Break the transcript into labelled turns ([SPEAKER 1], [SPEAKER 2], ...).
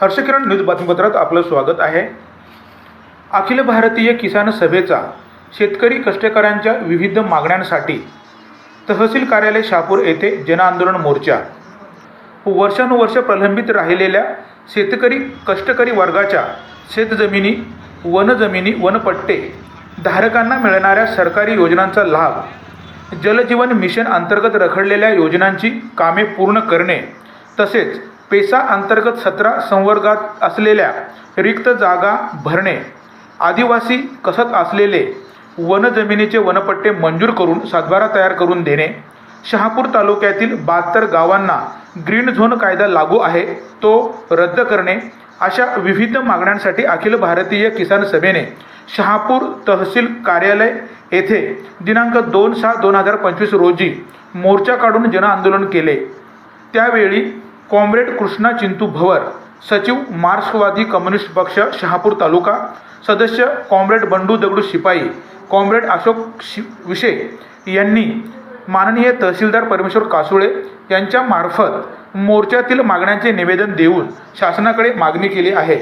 [SPEAKER 1] हर्षकिरण news बातमीपत्रात आपलं स्वागत आहे. अखिल भारतीय किसान सभेचा शेतकरी कष्टकऱ्यांच्या विविध मागण्यांसाठी तहसील कार्यालय शहापूर येथे जनआंदोलन मोर्चा. वर्षानुवर्ष प्रलंबित राहिलेल्या शेतकरी कष्टकरी वर्गाच्या शेतजमिनी वनजमिनी वनपट्टे धारकांना मिळणाऱ्या सरकारी योजनांचा लाभ जलजीवन मिशन अंतर्गत रखडलेल्या योजनांची कामे पूर्ण करणे तसेच पेसा अंतर्गत सतरा संवर्गात असलेल्या रिक्त जागा भरणे आदिवासी कसत असलेले वनजमिनीचे वनपट्टे मंजूर करून सातबारा तयार करून देणे शहापूर तालुक्यातील बहात्तर गावांना ग्रीन झोन कायदा लागू आहे तो रद्द करणे अशा विविध मागण्यांसाठी अखिल भारतीय किसान सभेने शहापूर तहसील कार्यालय येथे दिनांक दोन सहा दोन हजार पंचवीस रोजी मोर्चा काढून जनआंदोलन केले. त्यावेळी कॉम्रेड कृष्णा चिंतू भवर सचिव मार्क्सवादी कम्युनिस्ट पक्ष शहापूर तालुका सदस्य कॉम्रेड बंडू दगडू शिपाई कॉम्रेड अशोक शि विषे यांनी माननीय तहसीलदार परमेश्वर कासुळे यांच्या मार्फत मोर्चातील मागण्यांचे निवेदन देऊन शासनाकडे मागणी केली आहे.